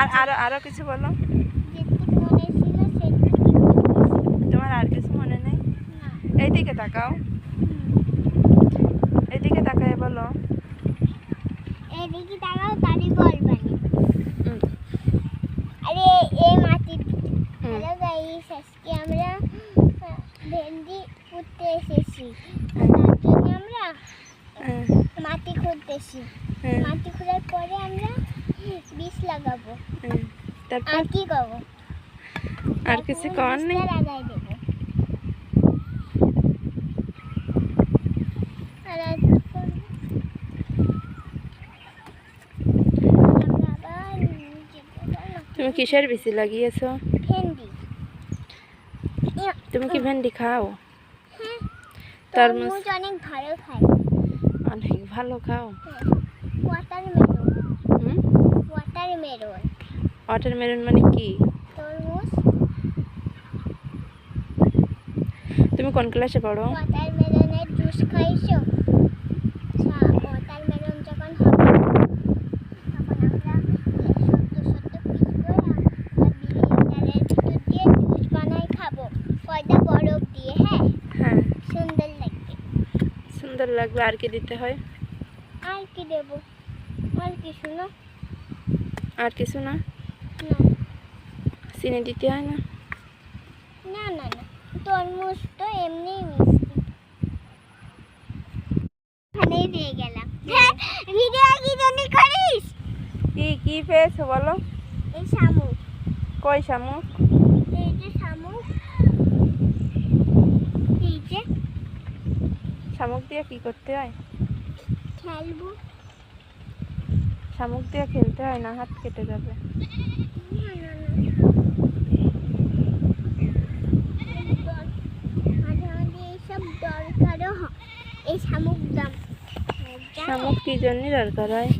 আর আরও আরও কিছু বলো? তোমার আর কিছু মনে নেই? এইদিকে তাকাও। এইদিকে তাকায় বলো। এদিকে তাকাও বলবানি হুম। আরে এই মাটির। হ্যালো গাইস আজকে আমরা ভেন্ডি পুঁততে এসেছি। তার জন্য আমরা মাটি খুঁড়তেছি। মাটি খোঁড়ার পরে আমরা বীজ লাগাবো হুম। তারপর আর কি করব আর কিছু করার নেই বীজটা লাগাই দেবো আর আর কি করব? আমরা আবার নিচে যাব না। তুমি কিসের বেশি লাগিয়েছো ভেন্ডি ইয়া, তুমি কি ভেন্ডি খাও হ্যাঁ তরমুজ তরমুজ অনেক ভালো খাই অনেক ভালো খাও ওয়াটারমেলন হুম ওয়াটারমেলন ওয়াটারমেলন মানে কি? তুমি কোন ক্লাসে পড়ো? ওয়াটারমেলনের জুস খাইছো? আচ্ছা ওয়াটারমেলন যখন হবে তখন আমরা সত্য সত্য পিস করে ব্লেন্ডারের ভিতর দিয়ে জুস বানাই খাব। বরফ দিয়ে হ্যাঁ? হ্যাঁ। সুন্দর লাগবে। সুন্দর লাগবে আর কি দিতে হয়? আর কি দেবো? আর কি শুনো আর কিছু না না? চিনি দিতে হয় না? না না না। তরমুজ তো এমনি ওখানেই দিয়ে গেলাম। হ্যাঁ ভিডিও কি জানি করিস? কি কি পেয়েছ বলো? এই শামুক। কই শামুক? এই যে শামুক। এই যে। শামুক দিয়ে কি করতে হয়? খেলব। শামুক দিয়ে খেলতে হয় না, হাত কেটে যাবে। শামুক কি জন্য দরকার হয়?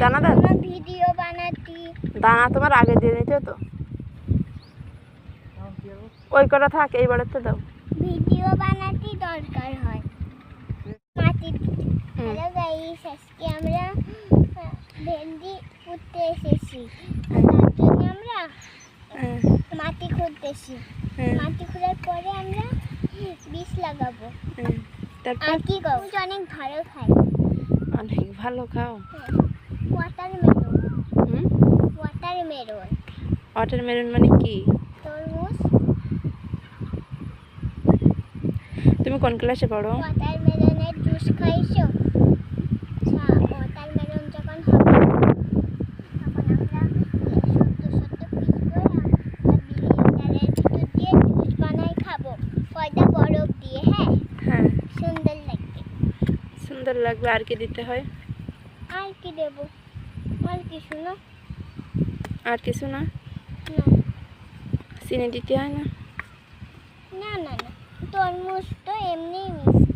দানা দাও। কোনো ভিডিও বানাতি দানা তোমার আগে দিয়ে দিতে তো ওই করা থাক এইবারে তো দাও। ভিডিও দরকার হয়। হুম। হ্যালো গাইস আজকে আমরা ভেন্ডি পুঁততে এসেছি। তার জন্য আমরা মাটি খুঁড়তেছি। মাটি খোঁড়ার পরে আমরা বীজ লাগাবো। তারপর? আর কি করব? অনেক ভালো খাই অনেক ভালো খাও। ওয়াটারমেলন। হুম? ওয়াটারমেলন। ওয়াটারমেলন মানে কি তরমুজ তুমি কোন ক্লাসে পড়ো? ওয়াটারমেলনের জুস খাইছো? আচ্ছা ওয়াটারমেলন যখন হবে তখন আমরা সত্য সত্য পিস করে ব্লেন্ডারের ভিতর দিয়ে জুস বানাই খাব। কয়টা বরফ দিয়ে হ্যাঁ? হ্যাঁ। সুন্দর লাগবে। সুন্দর লাগবে আর কি দিতে হয়? আর কি দেবো? আর কি শুনো আর কিছু না? না। চিনি দিতে হয় না? না না না। তরমুজ এমনিই মিস